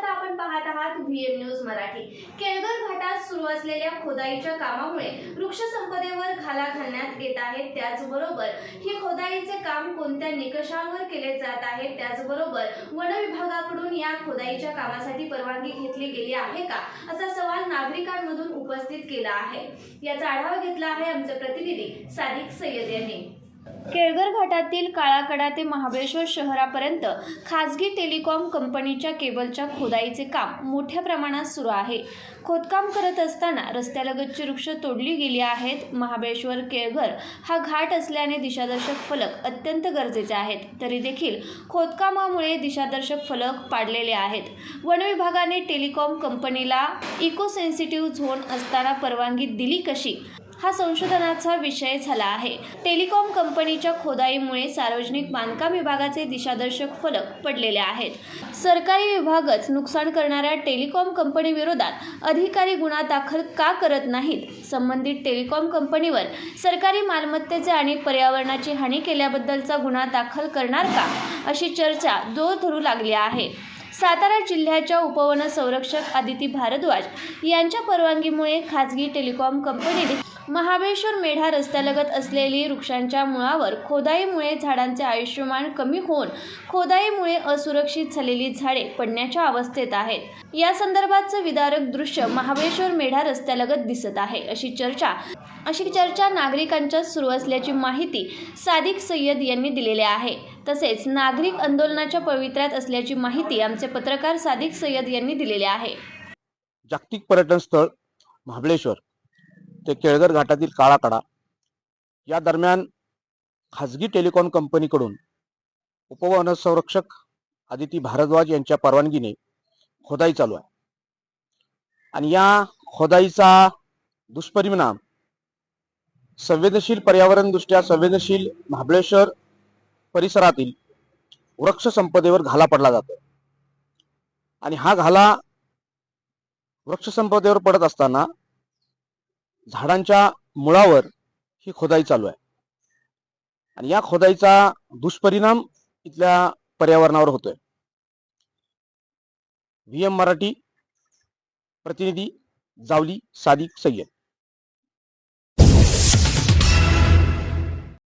पाहत आहात VM news Marathi. केळगर घाटात सुरू असलेल्या खोदाईच्या कामामुळे वृक्ष संपदेवर घाला घालण्यात येत आहे त्याचबरोबर ही खोदाईचे काम कोणत्या निकषांवर केले जात आहे त्याचबरोबर वन विभागाकडून या खोदाईच्या कामासाठी परवानगी घेतली गेली आहे का? असा सवाल नागरिकांमधून उपस्थित केला आहे. याचा आढावा घेतला आहे आमचे प्रतिनिधी सादिक सय्यद यांनी. केळगर घाटातील काळाकडा ते महाबळेश्वर शहरापर्यंत खाजगी टेलिकॉम कंपनीच्या केबलच्या खोदाईचे काम मोठ्या प्रमाणात सुरू आहे. खोदकाम करत असताना रस्त्यालगतची वृक्ष तोडली गेली आहेत. महाबळेश्वर केळघर हा घाट असल्याने दिशादर्शक फलक अत्यंत गरजेचे आहेत. तरी देखील खोदकामामुळे दिशादर्शक फलक पाडलेले आहेत. वनविभागाने टेलिकॉम कंपनीला इको सेन्सिटिव्ह झोन असताना परवानगी दिली कशी? हा संशोधनाचा विषय झाला आहे. टेलिकॉम कंपनीच्या खोदाईमुळे सार्वजनिक बांधकाम विभागाचे दिशादर्शक फलक पडलेले आहेत. सरकारी विभागच नुकसान करणाऱ्या टेलिकॉम कंपनीविरोधात अधिकारी गुन्हा दाखल का करत नाहीत? संबंधित टेलिकॉम कंपनीवर सरकारी मालमत्तेचे आणि पर्यावरणाची हानी केल्याबद्दलचा गुन्हा दाखल करणार का? अशी चर्चा जोर धरू लागली आहे. सातारा जिल्ह्याच्या उपवन संरक्षक आदिती भारद्वाज यांच्या परवानगीमुळे खाजगी टेलिकॉम कंपनीने महाबळेश्वर मेढा रस्त्यालगत असलेली वृक्षांच्या मुळावर खोदाईमुळे झाडांचे आयुष्यमान कमी होऊन खोदाईमुळे असुरक्षित झालेली झाडे पडण्याच्या अवस्थेत आहेत. या संदर्भातचं विदारक दृश्य महाबळेश्वर मेढा रस्त्यालगत दिसत आहे. अशी चर्चा अशी चर्चा नागरिकांच्यात सुरू असल्याची माहिती सादिक सय्यद यांनी दिलेली आहे. तसेच नागरिक आंदोलनाच्या पवित्र्यात असल्याची माहिती आमचे पत्रकार सादिक सय्यद यांनी दिलेली आहे. जागतिक पर्यटन स्थळ महाबळेश्वर. ते केळगर घाटातील काळाकडा या दरम्यान खाजगी टेलिकॉम कंपनीकडून उपवन संरक्षक आदिती भारद्वाज यांच्या परवानगीने खोदाई चालू आहे. आणि या खोदाईचा दुष्परिणाम संवेदनशील पर्यावरण दृष्ट्या संवेदनशील महाबळेश्वर परिसरातील वृक्ष संपदेवर घाला पडला जातो. आणि हा घाला वृक्षसंपदेवर पडत असताना झाडांच्या मुळावर ही खोदाई चालू आहे. आणि या खोदाईचा दुष्परिणाम इथल्या पर्यावरणावर होतोय. व्ही एम मराठी प्रतिनिधी जावली सादिक सय्यद.